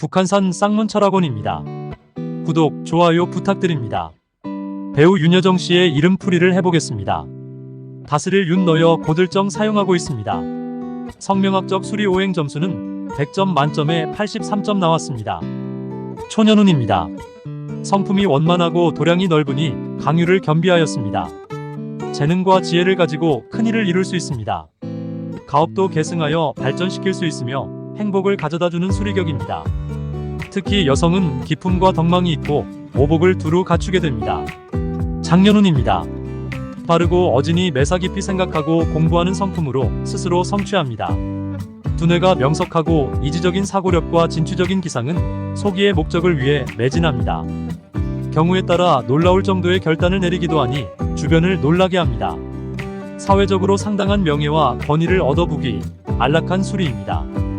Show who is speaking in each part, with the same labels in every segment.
Speaker 1: 북한산 쌍문철학원입니다. 구독, 좋아요 부탁드립니다. 배우 윤여정 씨의 이름풀이를 해보겠습니다. 다스릴 윤 넣여 고들정 사용하고 있습니다. 성명학적 수리 오행 점수는 100점 만점에 83점 나왔습니다. 초년운입니다. 성품이 원만하고 도량이 넓으니 강유를 겸비하였습니다. 재능과 지혜를 가지고 큰 일을 이룰 수 있습니다. 가업도 계승하여 발전시킬 수 있으며 행복을 가져다주는 수리격입니다. 특히 여성은 기품과 덕망이 있고 오복을 두루 갖추게 됩니다. 장년운입니다. 빠르고 어진이 매사 깊이 생각하고 공부하는 성품으로 스스로 성취합니다. 두뇌가 명석하고 이지적인 사고력과 진취적인 기상은 소기의 목적을 위해 매진합니다. 경우에 따라 놀라울 정도의 결단을 내리기도 하니 주변을 놀라게 합니다. 사회적으로 상당한 명예와 권위를 얻어보기 안락한 수리입니다.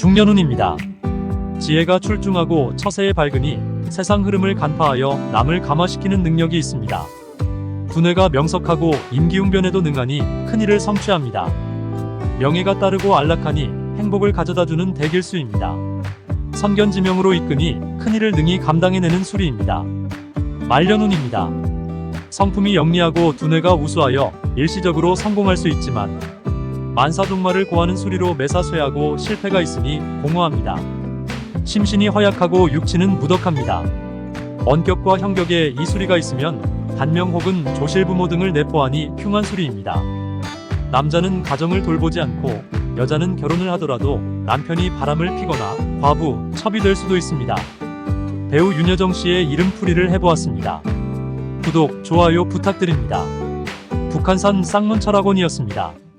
Speaker 1: 중년운입니다. 지혜가 출중하고 처세에 밝으니 세상 흐름을 간파하여 남을 감화시키는 능력이 있습니다. 두뇌가 명석하고 임기응변에도 능하니 큰일을 성취합니다. 명예가 따르고 안락하니 행복을 가져다주는 대길수입니다. 선견지명으로 이끄니 큰일을 능히 감당해내는 수리입니다. 말년운입니다. 성품이 영리하고 두뇌가 우수하여 일시적으로 성공할 수 있지만 만사종말을 고하는 수리로 매사쇠하고 실패가 있으니 공허합니다. 심신이 허약하고 육체는 무덕합니다. 원격과 형격에 이 수리가 있으면 단명 혹은 조실부모 등을 내포하니 흉한 수리입니다. 남자는 가정을 돌보지 않고 여자는 결혼을 하더라도 남편이 바람을 피거나 과부, 첩이 될 수도 있습니다. 배우 윤여정 씨의 이름풀이를 해보았습니다. 구독, 좋아요 부탁드립니다. 북한산 쌍문철학원이었습니다.